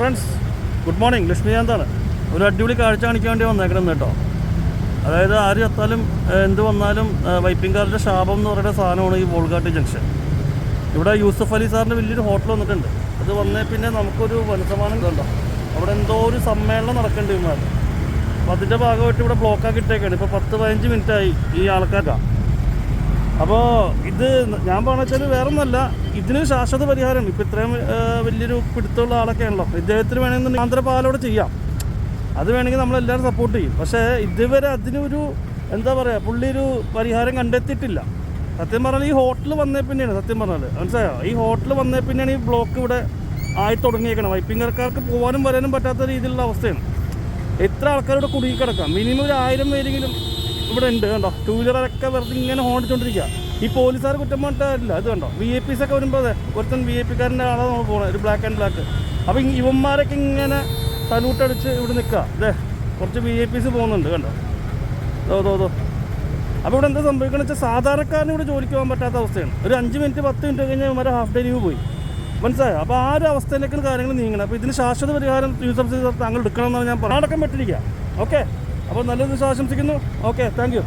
Friends good morning ലക്ഷ്മികാന്താണ് ഒരു അടിപൊളി കാഴ്ച കാണിക്കാൻ വേണ്ടി വന്നേക്കണം കേട്ടോ. അതായത് ആര് എത്താലും എന്ത് വന്നാലും വൈപ്പിംഗ് കാറിന്റെ ശാപം എന്ന് പറയുന്ന സാധനമാണ് ഈ വോൾഗാട്ടി ജംഗ്ഷൻ ഇവിടെ യൂസഫ് അലി സാറിന്റെ വലിയൊരു ഹോട്ടൽ വന്നിട്ടുണ്ട്. അത് വന്നേ പിന്നെ നമുക്കൊരു വനസമാനം കണ്ടോ? അവിടെ എന്തോ ഒരു സമ്മേളനം നടക്കേണ്ടി വന്നാൽ അപ്പോൾ അതിന്റെ ഭാഗമായിട്ട് ഇവിടെ ബ്ലോക്കാക്കി ഇട്ടേക്കാണ്. ഇപ്പോൾ പത്ത് പതിനഞ്ച് മിനിറ്റായി ഈ ആൾക്കാർക്കാണ് അപ്പോൾ ഇത് ഞാൻ പറഞ്ഞ വെച്ചാൽ വേറെ ഒന്നല്ല ഇതിന് ശാശ്വത പരിഹാരം. ഇപ്പം ഇത്രയും വലിയൊരു പിടുത്തമുള്ള ആളൊക്കെ ആണല്ലോ. ഇദ്ദേഹത്തിന് വേണമെങ്കിൽ ആന്ധ്രപാലോടെ ചെയ്യാം. അത് വേണമെങ്കിൽ നമ്മളെല്ലാവരും സപ്പോർട്ട് ചെയ്യും. പക്ഷേ ഇതുവരെ അതിനൊരു എന്താ പറയുക പുള്ളി ഒരു പരിഹാരം കണ്ടെത്തിയിട്ടില്ല. സത്യം പറഞ്ഞാൽ ഈ ഹോട്ടൽ വന്നേ പിന്നെയാണ് സത്യം പറഞ്ഞാൽ മനസ്സിലായോ? ഈ ഹോട്ടൽ വന്നേ പിന്നെയാണ് ഈ ബ്ലോക്ക് ഇവിടെ ആയി തുടങ്ങിയേക്കണം വൈപ്പിങ്ങർക്കാർക്ക് പോകാനും വരാനും പറ്റാത്ത രീതിയിലുള്ള അവസ്ഥയാണ്. എത്ര ആൾക്കാരോട് കുടുങ്ങിക്കിടക്കാം മിനിമം ഒരു ആയിരം പേരെങ്കിലും ഇവിടെ ഉണ്ട് കണ്ടോ? ടൂ വീലറൊക്കെ വെറുതെ ഇങ്ങനെ ഹോൺ അടിച്ചോണ്ടിരിക്കുക ഈ പോലീസുകാർ കുറ്റം പറഞ്ഞിട്ടില്ല അത് കണ്ടോ? വി ഐ പിസ് ഒക്കെ വരുമ്പോൾ അതെ ഒരുത്തൻ വി ഐ പിക്കാരന്റെ ആളാണ് നമ്മൾ പോകുന്നത് ഒരു ബ്ലാക്ക് ആൻഡ് ബ്ലാക്ക് അപ്പോൾ ഇവന്മാരൊക്കെ ഇങ്ങനെ സല്യൂട്ട് അടിച്ച് ഇവിടെ നിൽക്കുക അതെ കുറച്ച് വി ഐ പിസ് പോകുന്നുണ്ട് കണ്ടോ? ദോ ദോ ദോ. അപ്പോൾ ഇവിടെ എന്താ സംഭവിക്കുന്നത് വെച്ചാൽ സാധാരണക്കാരന് ഇവിടെ ജോലിക്ക് പോകാൻ പറ്റാത്ത അവസ്ഥയാണ്. ഒരു അഞ്ച് മിനിറ്റ് പത്ത് മിനിറ്റ് കഴിഞ്ഞാൽ ഇവന്മാർ ഹാഫ് ഡേ ലീവ് പോയി. മനസ്സിലായോ? അപ്പോൾ ആ ഒരു അവസ്ഥയിലേക്കാണ് കാര്യങ്ങൾ നീങ്ങണം അപ്പോൾ ഇതിന് ശാശ്വത പരിഹാരം യൂസഫ് താങ്കൾ എടുക്കണം എന്നാണ് ഞാൻ പറഞ്ഞത്. അടക്കം പറ്റിരിക്കുക ഓക്കെ അപ്പോൾ നല്ലൊരു ദിവസം ആശംസിക്കുന്നു. Okay thank